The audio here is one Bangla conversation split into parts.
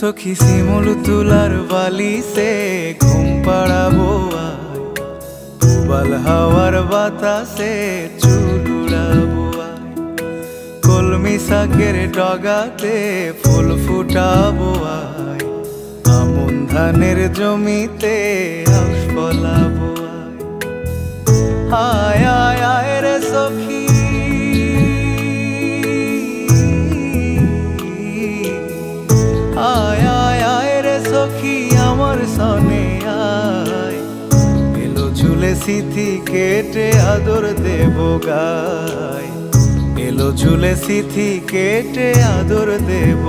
সখী শিমুল তুলার বালি সে ঘুম পাড়াবো আয় পুবাল হাওয়ার বাতাসে চুলুড়াবো আয় কলমি শাকের ডগাতে ফুল ফুটাবো আয়। আমন ধানের জমিতে আউশ ফলাবো আয়। আয় আয় রে সখী। আয় আয় আয় রে সখী, আমার সনে আয়। এলো সিথি কেটে আদর দেব গায়। এলো ঝুলে সিথি কেটে আদর দেব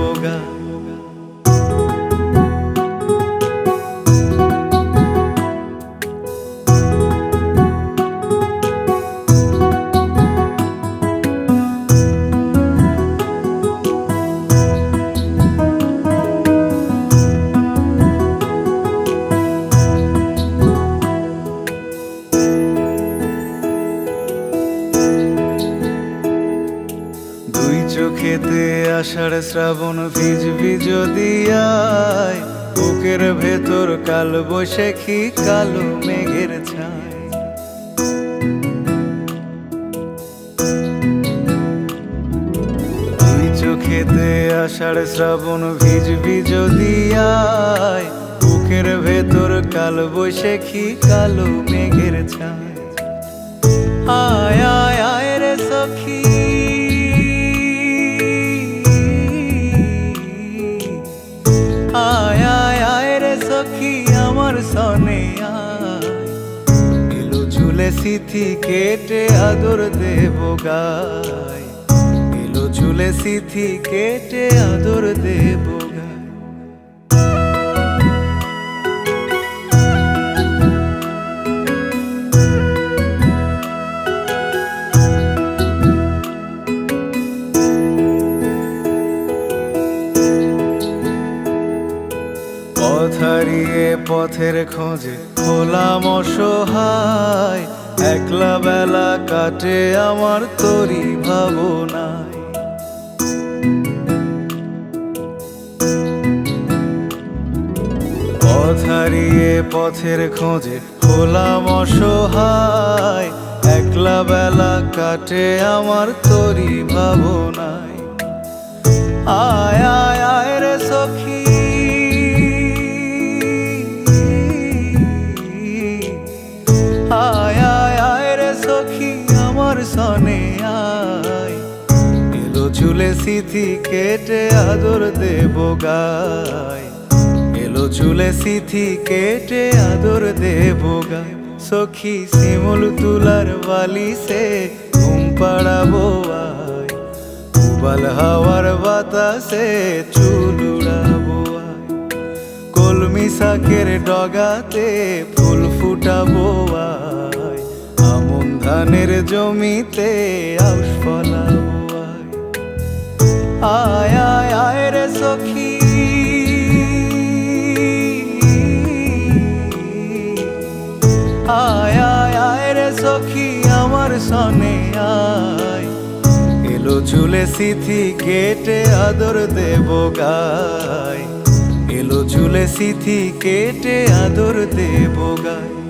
চোখেতে আষাঢ় শ্রাবণ ভিজবি যদি আয় বুকের ভেতর কাল বৈশাখী, কালো মেঘের ছায়। চোখেতে আষাঢ় শ্রাবণ ভিজবি যদি আয় বুকের ভেতর কাল বৈশাখী, কালো মেঘের ছায়। সখী আমার সনে গেল ঝুলে সিথি কেটে আদর দেব গায়। এলো ঝুলে সিথি কেটে আদর দেব হারিয়ে পথের খোঁজে খোলাম অসহায়। একলা বেলা কাটে আমার তরি ভাবনায়। হারিয়ে পথের খোঁজে খোলাম অসহায়। একলা বেলা কাটে আমার তরি ভাবনায়। আয় আয় আয় রে সখী ঝুলে সিথি কেটে আদর দেব গায়। এলো ঝুলে সিথি কেটে আদর দেব গায়। সখী শিমুল তুলার বালি সে ঘুম পাড়াবো উবাল হাওয়ার বাতাসে চুল উড়াবো কলমি শাকের ডগাতে ফুল ফুটাবো আমন ধানের জমিতে আউশ ফলাবো আয় আয় আয় রে সখী। আয় আয় আয় রে সখী, আমার সনে আয়। এলো ঝুলে সিথি, কেটে আদর দেব গায়। এলো ঝুলে সিথি, কেটে আদর দেব গায়।